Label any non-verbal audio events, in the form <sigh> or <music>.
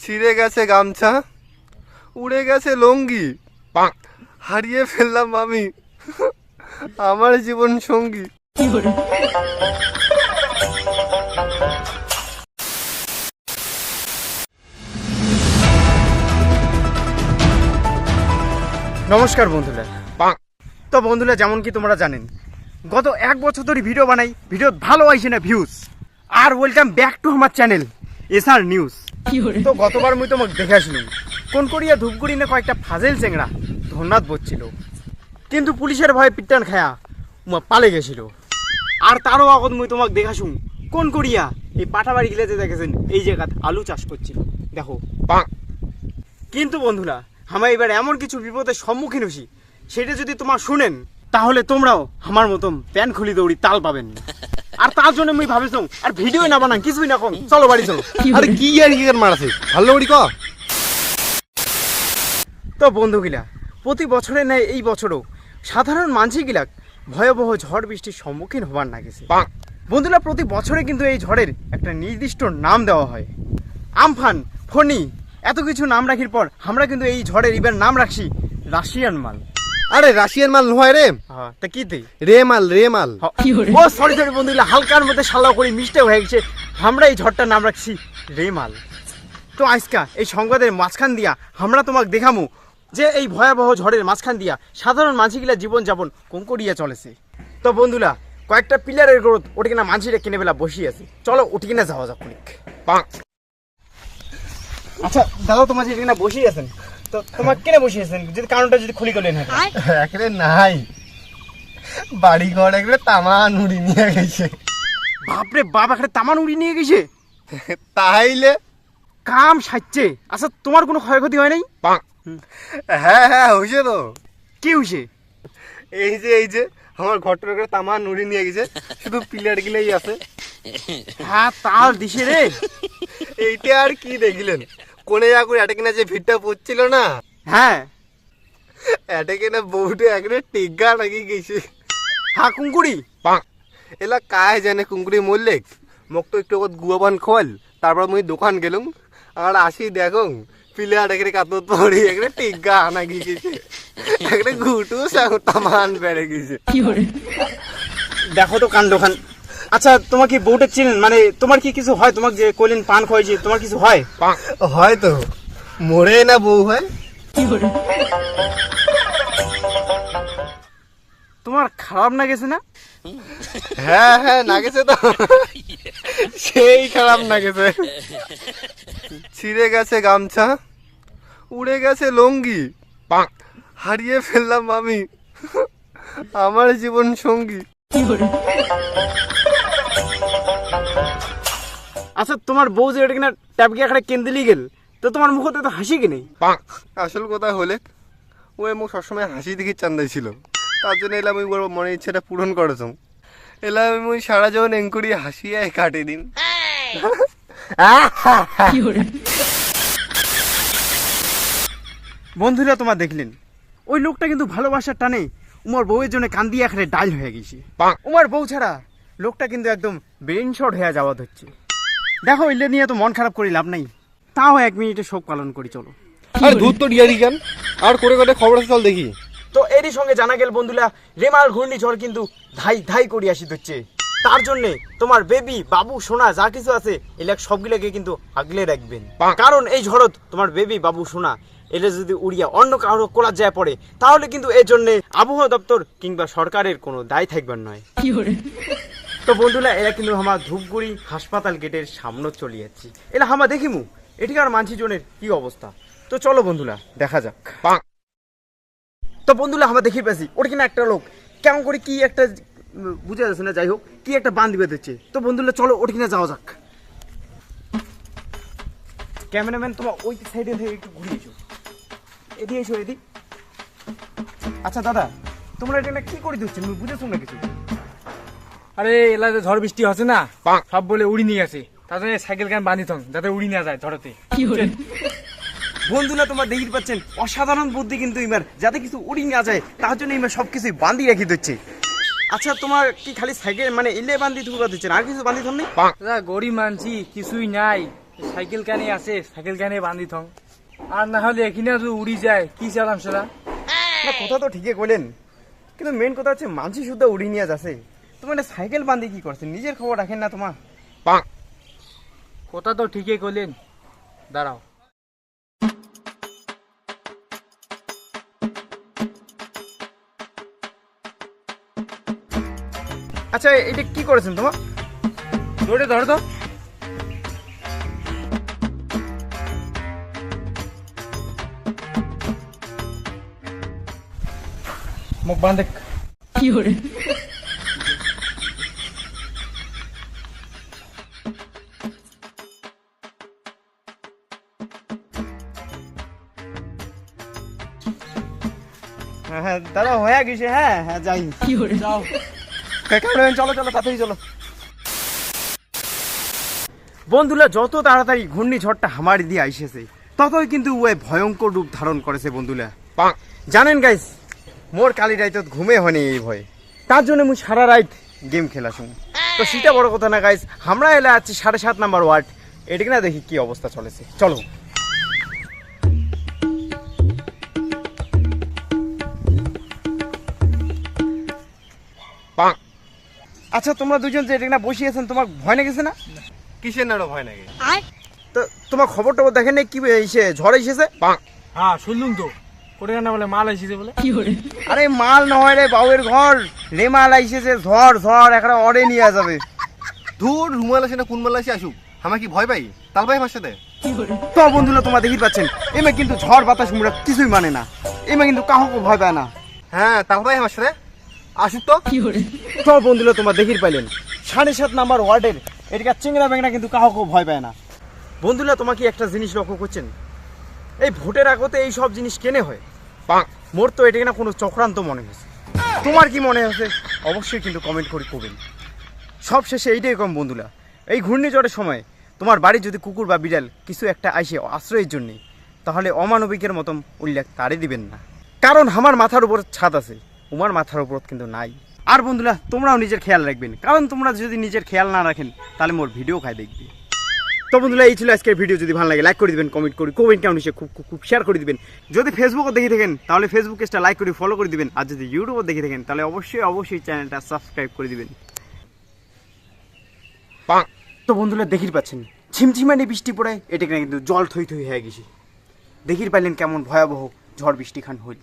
ছিঁড়ে গেছে গামছা উড়ে গেছে লঙ্গি। হারিয়ে ফেললাম আমি আমার জীবন সঙ্গী। নমস্কার বন্ধুরা। তো বন্ধুরা যেমন কি তোমরা জানেন গত এক বছর ধরে ভিডিও বানাই ভিডিও ভালো আইসে না ভিউজ আর ওয়েলকাম ব্যাক টু আমার চ্যানেল এসআর নিউজ তো গতবার মুই তোমাকে দেখে আসলাম। কোন করিয়া ধূপগুড়ি না কয়েকটা ফাজেল চেংড়া ধন্যাত বসছিল কিন্তু পুলিশের ভয়ে পিটান খায়া উমা পালে গেছিল। আর তারও আগত মুই তোমাকে দেখাশুম কোন করিয়া এই পাঠাবাড়ি গিলেতে দেখেছেন এই জায়গাত আলু চাষ করছিল। দেখো। কিন্তু বন্ধুরা আমরা এবার এমন কিছু বিপদের সম্মুখীন হছি সেটা যদি তোমার শুনেন তাহলে তোমরাও আমার মতন প্যান খুলি দৌড়ি তাল পাবেন। না। আর তার জন্য আমি ভাবিছো আর ভিডিও না বানান কিছুই না কম। চলো বাড়ি চলো। <laughs> আরে কি আর কি মারাছে ভালো করি ক। তো বন্ধুগুলা প্রতি বছরে নেয় এই বছরও সাধারণ মানসিকগুলা ভয়াবহ ঝড় বৃষ্টির সম্মুখীন হবার না গেছে। বন্ধুরা প্রতি বছরে কিন্তু এই ঝড়ের একটা নির্দিষ্ট নাম দেওয়া হয়। আমফান ফণি এত কিছু নাম রাখির পর আমরা কিন্তু এই ঝড়ের এবার নাম রাখছি রাশিয়ান মাল। আরে রাশিয়ান মাল নয় রে। হ্যাঁ তা কি দেই? রে মাল রে মাল। ও সরি সরি বন্ধুগুলা হালকার মধ্যে সাল্লাহ করে মিষ্টি হয়ে গেছে। আমরা এই ঝড়টার নাম রাখছি রেমাল তো আজকা এই সংবাদের মাঝখান দিয়া আমরা তোমাকে দেখামু যে এই ভয়াবহ ঝড়ের মাঝখান দিয়া সাধারণ মানসিগুলা জীবন যাপন কঙ্করিয়া চলেছে। তো বন্ধুরা কয়েকটা পিলারের গ্রোথ ওটি কিনা মানসিরা কিনে বেলা বসিয়ে আছে। চলো ওটি কিনা যাওয়া যাক অনেক। আচ্ছা দাদা তোমার যে কিনা বসিয়ে আছেন? তো তোমার কেনে বসিয়ে আছেন? যদি কারণটা যদি খুলি করলেন একরে নাই। বাড়ি ঘর একরে তামা নুড়ি নিয়ে গেছে। বাপরে বাপ একটা তামান উড়ি নিয়ে গেছে? তাইলে? কাম সাজছে আচ্ছা তোমার কোনো ক্ষয়ক্ষতি হয় নাই? হ্যাঁ হ্যাঁ হয়েছে তো। কি হয়েছে? এই যে এই যে আমার ঘরটার করে তামা নুড়ি নিয়ে গেছে। শুধু পিলার গিলেই আছে। হ্যাঁ তাল দিছে রে। এইটা আর কি দেখিলেন? কোনে যা করে এটা কিনা যে ভিড়টা পড়ছিল না? হ্যাঁ। এটা কিনা বউটা একরে টিগা লাগি গেছে। হ্যাঁ কুঙ্কুড়ি এলা কায় জানে কুঙ্কুরি মল্লিক মোক তো একটু গুয়াবান খোয়াল তারপর মুই দোকান গেলুম। আর আসি দেখো পিলার একরে কাতত পড়ি একরে টিগা আনা গেছে। একরে ঘুটু তামান বেড়ে গেছে। দেখো তো কাণ্ড খান। আচ্ছা তোমার কি বউটা চিনেন? মানে তোমার কি কিছু হয়? তোমাকে যে কইলেন পান খাওয়াইছে তোমার কিছু হয়? হয় তো। মরে না বউ হয়। তোমার খারাপ না গেছে না? হ্যাঁ হ্যাঁ না গেছে তো। সেই খারাপ না গেছে। ছিঁড়ে গেছে গামছা উড়ে গেছে লঙ্গি। হারিয়ে ফেললাম আমি। আমার জীবন সঙ্গী। আচ্ছা তোমার বউ যে এটা কিনা ট্যাপকে একটা কেন্দ্রে গেল? তো তোমার মুখতে তো হাসি কি নেই আসল কথা হলে ও মোক সবসময় হাসি দেখি চান্দাই ছিল। তার জন্য এলাম ওই ওর মনের ইচ্ছেটা পূরণ করেছ এলাম আমি সারা জীবন এঙ্কুরি হাসিয়ে কাটে দিন। বন্ধুরা তোমার দেখলেন? ওই লোকটা কিন্তু ভালোবাসার টানে উমার বউয়ের জন্য কান্দি এখানে ডাল হয়ে গেছে। উমার বউ ছাড়া লোকটা কিন্তু একদম ব্রেন শট হয়ে যাওয়া হচ্ছে দেখো ইলে নিয়ে তো মন খারাপ করি লাভ নাই। তাও এক মিনিটে শোক পালন করি চলো। আর ধূর তো ডিয়ারি কেন? আর করে করে খবর আছে চল দেখি। তো এরই সঙ্গে জানা গেল বন্ধুরা রেমাল ঘূর্ণিঝড় কিন্তু ধাই ধাই করি আসি হচ্ছে তার জন্য তোমার বেবি বাবু সোনা যা কিছু আছে এলাক সবগুলোকে কিন্তু আগলে রাখবেন। কারণ এই ঝড়ত তোমার বেবি বাবু সোনা এলে যদি উড়িয়া অন্য কারও কোলা যায় পড়ে তাহলে কিন্তু এর জন্য আবহাওয়া দপ্তর কিংবা সরকারের কোনো দায় থাকবেন নয়। তো বন্ধুরা এরা কিন্তু আমার ধূপগুড়ি হাসপাতাল গেটের সামনে চলে যাচ্ছি। এলা হামা দেখিমু এটিকার মানসি জনের কি অবস্থা? তো চলো বন্ধুরা দেখা যাক। তো বন্ধুরা আমরা দেখি পেয়েছি ওটা কিনা একটা লোক কেমন করে কি একটা বুঝে যাচ্ছে না যাই হোক কি একটা বান্ধ বেঁধেছে তো বন্ধুরা চলো ওটা কিনা যাওয়া যাক। ক্যামেরাম্যান তোমার ওই সাইডে থেকে একটু ঘুরিয়েছো এদিকে এসো এদিক। আচ্ছা দাদা তোমরা এটা কি করে দিচ্ছেন বুঝেছ না কিছু? আরে এলাকাতে ঝড় বৃষ্টি হচ্ছে না সব বলে উড়ি নিয়ে গেছে। তার জন্য সাইকেল গান বাঁধি থং যাতে উড়ি না যায় ঝড়তে। বন্ধুরা তোমার দেখতে পাচ্ছেন অসাধারণ বুদ্ধি কিন্তু এবার যাতে কিছু উড়ি না যায় তার জন্য এবার সবকিছু বান্ধি রাখি দিচ্ছে। আচ্ছা তোমার কি খালি সাইকেল মানে ইলে বান্ধি থুকা দিচ্ছেন আর কিছু বান্ধি থন নেই দাদা গরিব মানছি কিছুই নাই। সাইকেল কানে আছে সাইকেল কানে বান্ধি থং আর না হলে এখানে যদি উড়ি যায় কি চালাম সেটা? না কথা তো ঠিকই কইলেন। কিন্তু মেন কথা হচ্ছে মানসি শুদ্ধ উড়ি নিয়ে যাচ্ছে। তোমার এটা সাইকেল বান্ধে কি করছে? নিজের খবর রাখেন না তোমার। কথা তো ঠিকই করলেন দাঁড়াও। আচ্ছা এটা কি করেছেন তোমার? দৌড়ে ধর তো। মুখ বান্ধে হ্যাঁ হ্যাঁ দাদা হয়ে গেছে হ্যাঁ হ্যাঁ যাই। যাও। কাকা চলো চলো তাড়াতাড়ি চলো। বন্ধুরা যত তাড়াতাড়ি ঘূর্ণিঝড়টা হামারি দিয়ে আইসেছে ততই কিন্তু ওই ভয়ঙ্কর রূপ ধারণ করেছে বন্ধুরা। জানেন গাইস মোর কালি রাইতত ঘুমে হয়নি এই ভয়ে। তার জন্য মুই সারা রাইত গেম খেলাছুম তো সেটা বড় কথা না গাইস আমরা এলে আছি সাড়ে সাত নাম্বার ওয়ার্ড। এদিকে না দেখি কি অবস্থা চলেছে। চলো। আচ্ছা তোমরা দুজন যে না বসিয়েছেন তোমার ভয় লেগেছে না? কিসের নাড়ো ভয় নাকি তো তোমার খবর টবর দেখেন নাই কি এসে ঝড় এসেছে? হ্যাঁ শুনলুম তো। করে বলে মাল আইসিছে বলে। আরে মাল নয় রে বাউয়ের ঘর। রে মাল আইসেছে ঝড় ঝড় একটা অরে নিয়ে যাবে। ধুর রুমাল আসে না কোন মাল আসে আসুক। আমার কি ভয় পাই? তাল ভাই আমার সাথে। তো বন্ধুরা তোমরা দেখি পাচ্ছেন এমে কিন্তু ঝড় বাতাস মুড়া কিছুই মানে না। এমে কিন্তু কাহকে ভয় পায় না। হ্যাঁ তাল ভাই আমার সাথে। আসুক তো। তো বন্ধুরা তোমরা দেখি পাইলেন। সাড়ে সাত নাম্বার ওয়ার্ডের এদিকে চিংড়া ব্যাংরা কিন্তু কাহকে ভয় পায় না। বন্ধুরা তোমাকে একটা জিনিস লক্ষ্য করছেন? এই ভোটের আগতে এই সব জিনিস কেনে হয়? মোর তো এটাকে না কোনো চক্রান্ত মনে হয়েছে। তোমার কি মনে হয়েছে? অবশ্যই কিন্তু কমেন্ট করে করবেন সব শেষে এইটাই কম বন্ধুরা এই ঘূর্ণিঝড়ের সময় তোমার বাড়ি যদি কুকুর বা বিড়াল কিছু একটা আইসে আশ্রয়ের জন্যে তাহলে অমানবিকের মতন উল্লেখ তারই দিবেন না। কারণ আমার মাথার উপর ছাদ আছে। তোমার মাথার উপর কিন্তু নাই। আর বন্ধুরা তোমরাও নিজের খেয়াল রাখবেন। কারণ তোমরা যদি নিজের খেয়াল না রাখেন তাহলে মোর ভিডিও খাই দেখবে। তো বন্ধুরা এই ছিল আজকের ভিডিও। যদি ভালো লাগে লাইক করে দিবেন কমেন্ট করি কমেন্ট কেমন নিশ্চয় খুব খুব খুব শেয়ার করে দিবেন। যদি ফেসবুকও দেখে থাকেন তাহলে ফেসবুক পেজটা লাইক করে ফলো করে দিবেন। আর যদি ইউটিউবও দেখে থাকেন তাহলে অবশ্যই অবশ্যই চ্যানেলটা সাবস্ক্রাইব করে দিবেন। তো বন্ধুরা দেখির পাচ্ছেন ঝিমঝিমানি বৃষ্টি পড়ে এটা কিন্তু জল থই থই হয়ে গেছে। দেখির পাইলেন কেমন ভয়াবহ ঝড় বৃষ্টি খান হইল